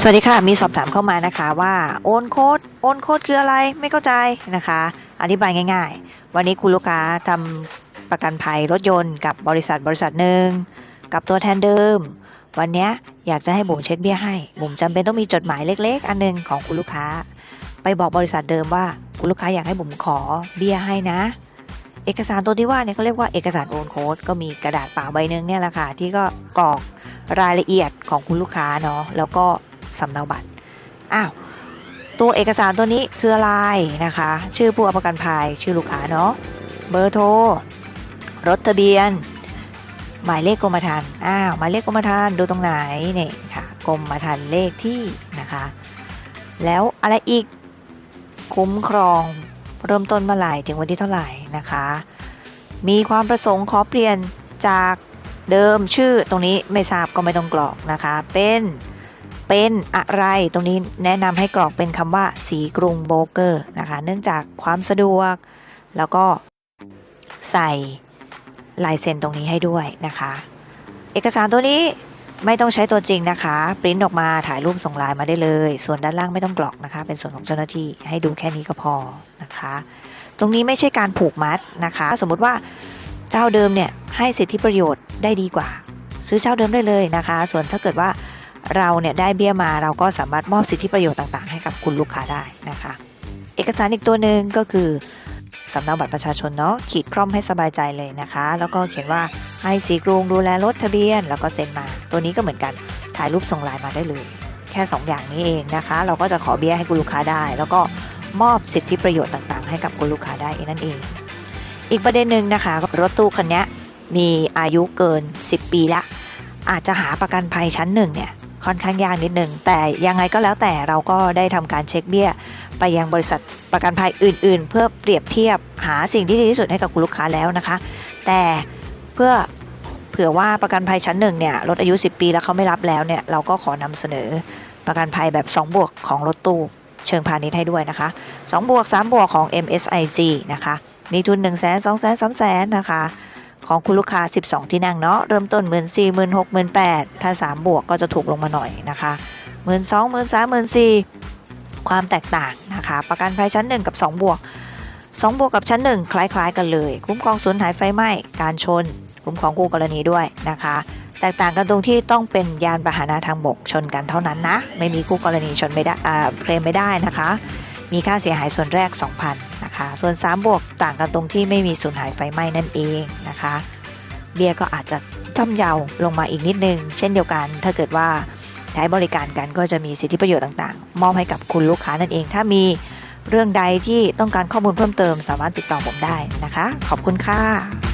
สวัสดีค่ะ มีสอบถามเข้ามานะคะว่าโอนโค้ดโอนโค้ดคืออะไรไม่เข้าใจนะคะ อธิบายง่าย ๆ วันนี้คุณลูกค้าทำประกันภัยรถยนต์กับบริษัทบริษัทหนึ่งกับตัวแทนเดิม วันนี้อยากจะให้บุ๋มเช็คเบี้ยให้บุ๋มจำเป็นต้องมีจดหมายเล็ก ๆ อันหนึงของคุณลูกค้า ไปบอกบริษัทเดิมว่าคุณลูกค้าอยากให้บุ๋มขอเบี้ยให้นะ เอกสารตัวที่ว่าเนี่ยเขาเรียกว่าเอกสารโอนโค้ดก็มีกระดาษเปล่าใบหนึ่งเนี่ยแหละค่ะที่ก็กรอกรายละเอียดของคุณลูกค้าเนาะแล้วก็ สำเนาบัตรอ้าวตัวเอกสารตัวนี้คืออะไรนะคะ ชื่อผู้เอาประกันภัยชื่อลูกค้าเนาะเบอร์โทร รถทะเบียน หมายเลขกรมธรรม์อ้าวหมายเลขกรมธรรม์ดูตรงไหนนี่ค่ะกรมธรรม์เลขที่นะคะ แล้วอะไรอีกคุ้มครองเริ่มต้นเมื่อไหร่ถึงวันที่เท่าไหร่นะคะ มีความประสงค์ขอเปลี่ยนจากเดิมชื่อตรงนี้ไม่ทราบก็ไม่ต้องกรอกนะคะ เป็น เป็นอะไรตรงนี้แนะนำให้กรอกเป็นคำว่าสีกรุงโบรเกอร์นะคะเนื่องจากความสะดวก แล้วก็ใส่ลายเซ็นตรงนี้ให้ด้วยนะคะ เอกสารตัวนี้ไม่ต้องใช้ตัวจริงนะคะปริ้นออกมาถ่ายรูปส่งไลน์มาได้เลย ส่วนด้านล่างไม่ต้องกรอกนะคะ เป็นส่วนของเจ้าหน้าที่ให้ดูแค่นี้ก็พอนะคะ ตรงนี้ไม่ใช่การผูกมัดนะคะ สมมุติว่าเจ้าเดิมเนี่ยให้สิทธิประโยชน์ได้ดีกว่า ซื้อเจ้าเดิมได้เลยนะคะ ส่วนถ้าเกิดว่า เราเนี่ยได้เบี้ยมาเราก็สามารถมอบสิทธิประโยชน์ต่างๆ ให้กับคุณลูกค้าได้นะคะ เอกสารอีกตัวหนึ่งก็คือสำเนาบัตรประชาชนเนาะขีดคร่อมให้สบายใจเลยนะคะ แล้วก็เขียนว่าให้สีกรุงดูแลรถทะเบียน แล้วก็เซ็นมา ตัวนี้ก็เหมือนกันถ่ายรูปส่งไลน์มาได้เลย แค่ 2 อย่างนี้เองนะคะ เราก็จะขอเบี้ยให้คุณลูกค้าได้ แล้วก็มอบสิทธิประโยชน์ต่างๆ ให้กับคุณลูกค้าได้นั่นเอง อีกประเด็นหนึ่งนะคะรถตู้คันนี้มีอายุเกิน 10 ปีละอาจจะหาประกันภัยชั้นหนึ่งเนี่ย ค่อนข้างยากนิดนึงแต่ยังไงก็แล้วแต่เราก็ได้ทำการเช็คเบี้ย ไปยังบริษัทประกันภัยอื่น ๆ เพื่อเปรียบเทียบหาสิ่งที่ดีที่สุดให้กับคุณลูกค้าแล้วนะคะ แต่เพื่อเผื่อว่าประกันภัยชั้นหนึ่งเนี่ยลดอายุ 10 ปีแล้วเขาไม่รับแล้วเนี่ยเราก็ขอนำเสนอประกันภัยแบบ 2 บวกของรถตู้เชิงพาณิชย์ให้ด้วยนะคะ 2 บวก 3 บวกของ MSIG นะคะ มีทุน 1 0 0 0 0 0 2 0 0 0 0 3 0 0 0นะคะ ของคุณลูกค้า 12 ที่นั่งเนาะเริ่มต้น 1 4 0 0 0 0 6 0 0 0 0ถ้า 3 บวกก็จะถูกลงมาหน่อยนะคะ1 2 0 0 0 0 3 0 0 0ความแตกต่างนะคะ ประกันภัยชั้น 1 กับ 2 บวก 2 บวกกับชั้น 1 คล้าย ๆ กันเลย คุ้มครองสูญหายไฟไหม้การชน คุ้มครองคู่กรณีด้วยนะคะแตกต่างกันตรงที่ต้องเป็นยานพาหนะทางบกชนกันเท่านั้นนะ ไม่มีคู่กรณีชนไม่ได้เคลมไม่ได้นะคะ มีค่าเสียหายส่วนแรก 2,000 นะคะ ส่วน 3 บวกต่างกันตรงที่ไม่มีสูญหายไฟไหม้นั่นเองนะคะ เบี้ยก็อาจจะย่อมเยาลงมาอีกนิดนึง เช่นเดียวกัน ถ้าเกิดว่าใช้บริการกันก็จะมีสิทธิประโยชน์ต่างๆ มอบให้กับคุณลูกค้านั่นเอง ถ้ามีเรื่องใดที่ต้องการข้อมูลเพิ่มเติม สามารถติดต่อผมได้นะคะ ขอบคุณค่ะ